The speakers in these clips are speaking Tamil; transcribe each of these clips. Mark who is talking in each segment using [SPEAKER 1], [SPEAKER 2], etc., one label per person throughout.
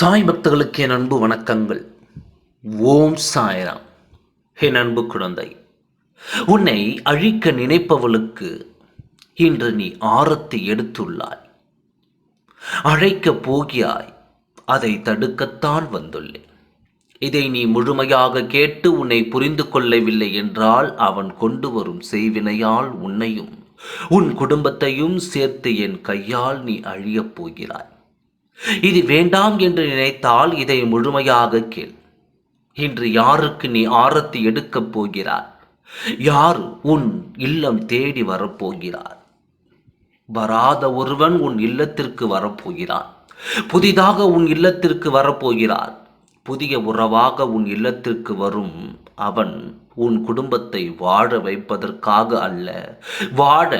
[SPEAKER 1] சாய் பக்தர்களுக்கு என் அன்பு வணக்கங்கள். ஓம் சாய்ராம். என் அன்பு குழந்தை உன்னை அழிக்க நினைப்பவளுக்கு இன்று நீ ஆரத்தி எடுத்துள்ளாய். அழைக்கப் போகியாய் அதை தடுக்கத்தான் வந்துள்ளேன். இதை நீ முழுமையாக கேட்டு உன்னை புரிந்து கொள்ளவில்லை என்றால் அவன் கொண்டு வரும் செய்வினையால் உன்னையும் உன் குடும்பத்தையும் சேர்த்து என் கையால் நீ அழியப் போகிறாய். இது வேண்டாம் என்று நினைத்தால் இதை முழுமையாக கேள். இன்று யாருக்கு நீ ஆரத்தி எடுக்கப் போகிறார் யார் உன் இல்லம் தேடி வரப்போகிறார்? வராத ஒருவன் உன் இல்லத்திற்கு வரப்போகிறான். புதிதாக உன் இல்லத்திற்கு வரப்போகிறார். புதிய உறவாக உன் இல்லத்திற்கு வரும் அவன் உன் குடும்பத்தை வாழ வைப்பதற்காக அல்ல வாழ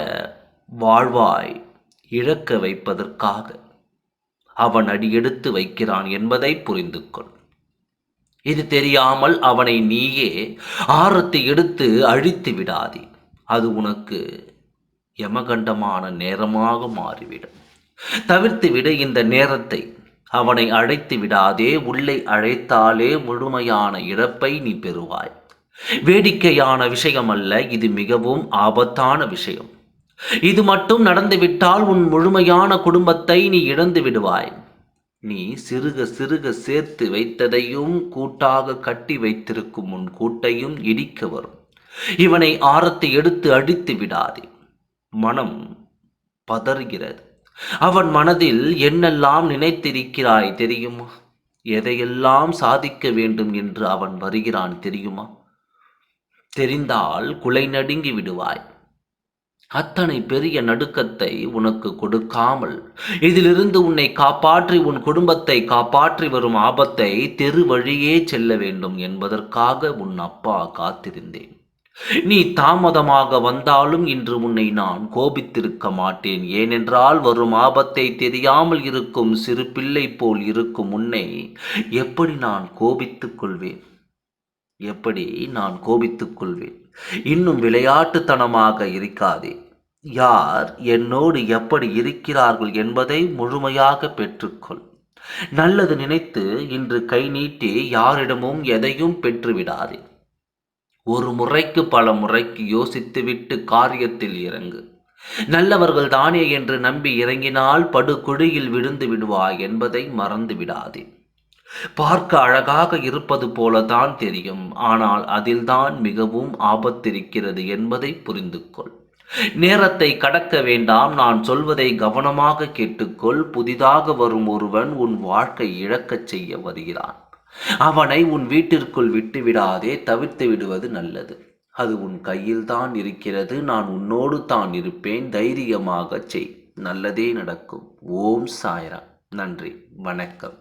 [SPEAKER 1] வாழ்வாய் இழக்க வைப்பதற்காக. அவன் அடியெடுத்து வைக்கிறான் என்பதை புரிந்து கொள் இது தெரியாமல் அவனை நீயே ஆரத்தை எடுத்து அழித்து விடாதே. அது உனக்கு யமகண்டமான நேரமாக மாறிவிடும். தவிர்த்து விட இந்த நேரத்தை. அவனை அழைத்து விடாதே. உள்ளே அழைத்தாலே முழுமையான இழப்பை நீ பெறுவாய். வேடிக்கையான விஷயம் அல்ல இது மிகவும் ஆபத்தான விஷயம். இது மட்டும் நடந்துவிட்டால் உன் முழுமையான குடும்பத்தை நீ இழந்து விடுவாய். நீ சிறுக சிறுக சேர்த்து வைத்ததையும் கூட்டாக கட்டி வைத்திருக்கும் உன் கூட்டையும் இடிக்க வரும். இவனை ஆரத்தை எடுத்து அடித்து விடாதே. மனம் பதறுகிறது. அவன் மனதில் என்னெல்லாம் நினைத்திருக்கிறாய் தெரியுமா? எதையெல்லாம் சாதிக்க வேண்டும் என்று அவன் வருகிறான் தெரியுமா? தெரிந்தால் குலை நடுங்கி விடுவாய். அத்தனை பெரிய நடுக்கத்தை உனக்கு கொடுக்காமல் இதிலிருந்து உன்னை காப்பாற்றி உன் குடும்பத்தை காப்பாற்றி வரும் ஆபத்தை தெரு வழியே செல்ல வேண்டும் என்பதற்காக உன் அப்பா காத்திருந்தேன். நீ தாமதமாக வந்தாலும் இன்று உன்னை நான் கோபித்திருக்க மாட்டேன். ஏனென்றால் வரும் ஆபத்தை தெரியாமல் இருக்கும் சிறு பிள்ளை போல் இருக்கும் உன்னை எப்படி நான் கோபித்துக் கொள்வேன்? எப்படி நான் கோபித்துக் கொள்வேன்? இன்னும் விளையாட்டுத்தனமாக இருக்காதே. யார் என்னோடு எப்படி இருக்கிறார்கள் என்பதை முழுமையாக பெற்றுக்கொள். நல்லது நினைத்து இன்று கை நீட்டி யாரிடமும் எதையும் பெற்றுவிடாதே. ஒரு முறைக்கு பல முறைக்கு யோசித்துவிட்டு காரியத்தில் இறங்கு. நல்லவர்கள் தானே என்று நம்பி இறங்கினால் படுகொடியில் விழுந்து விடுவாய் என்பதை மறந்து விடாதே பார்க்க அழகாக இருப்பது போலதான் தெரியும். ஆனால் அதில்தான் மிகவும் ஆபத்திருக்கிறது என்பதை புரிந்து கொள் நேரத்தை கடக்க வேண்டாம். நான் சொல்வதை கவனமாக கேட்டுக்கொள். புதிதாக வரும் ஒருவன் உன் வாழ்க்கை இழக்கச் செய்ய வருகிறான். அவனை உன் வீட்டிற்குள் விட்டு விடாதே தவிர்த்து விடுவது நல்லது. அது உன் கையில்தான் இருக்கிறது. நான் உன்னோடு தான் இருப்பேன். தைரியமாக செய். நல்லதே நடக்கும். ஓம் சாய்ரா நன்றி. வணக்கம்.